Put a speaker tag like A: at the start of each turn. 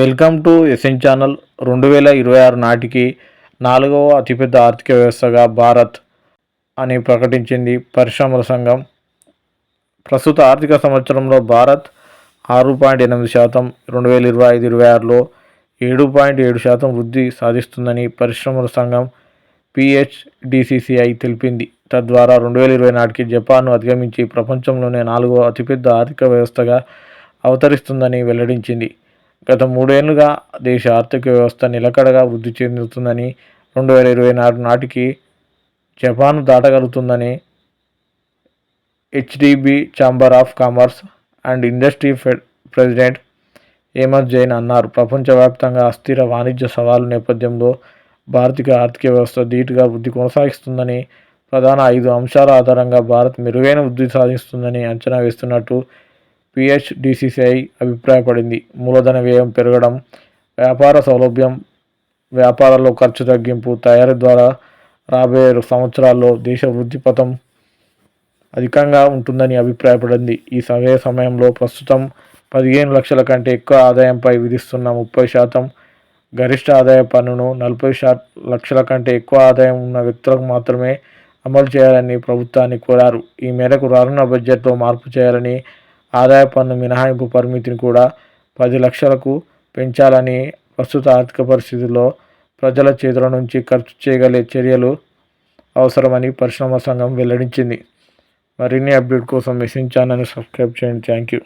A: Welcome to SN channel. రెండు వేల ఇరవై ఆరు నాటికి నాలుగవ అతిపెద్ద ఆర్థిక వ్యవస్థగా భారత్ అని ప్రకటించింది పరిశ్రమల సంఘం. ప్రస్తుత ఆర్థిక సంవత్సరంలో భారత్ ఆరు పాయింట్ ఎనిమిది శాతం రెండు వేల ఇరవై ఐదు ఇరవై ఆరులో ఏడు పాయింట్ ఏడు శాతం వృద్ధి సాధిస్తుందని పరిశ్రమల సంఘం పిహెచ్డిసిసిఐ తెలిపింది. తద్వారా రెండు వేల ఇరవై నాటికి జపాన్ను అధిగమించి ప్రపంచంలోనే నాలుగో అతిపెద్ద ఆర్థిక వ్యవస్థగా అవతరిస్తుందని వెల్లడించింది. గత మూడేళ్ళుగా దేశ ఆర్థిక వ్యవస్థ నిలకడగా వృద్ధి చెందుతుందని రెండు వేల ఇరవై నాలుగు నాటికి Japan దాటగలుగుతుందని HDB chamber of commerce and industry fed president Hemant Jain అన్నారు. ప్రపంచవ్యాప్తంగా అస్థిర వాణిజ్య సవాలు నేపథ్యంలో భారతీయ ఆర్థిక వ్యవస్థ ధీటుగా వృద్ధి కొనసాగిస్తుందని ప్రధాన ఐదు అంశాల ఆధారంగా భారత్ మెరుగైన వృద్ధి సాధిస్తుందని అంచనా వేస్తున్నట్టు పిహెచ్డిసిసిఐ అభిప్రాయపడింది. మూలధన వ్యయం పెరగడం వ్యాపార సౌలభ్యం వ్యాపారాల్లో ఖర్చు తగ్గింపు తయారీ ద్వారా రాబోయే సంవత్సరాల్లో దేశ వృద్ధి పథం అధికంగా ఉంటుందని అభిప్రాయపడింది. ఈ సమయ సమయంలో ప్రస్తుతం పదిహేను లక్షల కంటే ఎక్కువ ఆదాయంపై విధిస్తున్న ముప్పై శాతం గరిష్ట ఆదాయ పన్నును నలభై శా లక్షల కంటే ఎక్కువ ఆదాయం ఉన్న వ్యక్తులకు మాత్రమే అమలు చేయాలని ప్రభుత్వాన్ని కోరారు. ఈ మేరకు రానున్న బడ్జెట్లో మార్పు చేయాలని ఆదాయ పన్ను మినహాయింపు పరిమితిని కూడా పది లక్షలకు పెంచాలని ప్రస్తుత ఆర్థిక పరిస్థితుల్లో ప్రజల చేతుల నుంచి ఖర్చు చేయగలిగే చర్యలు అవసరమని పరిశ్రమ సంఘం వెల్లడించింది. మరిన్ని అప్డేట్ కోసం మెసేజ్ ఛానల్ని సబ్స్క్రైబ్ చేయండి. Thank you.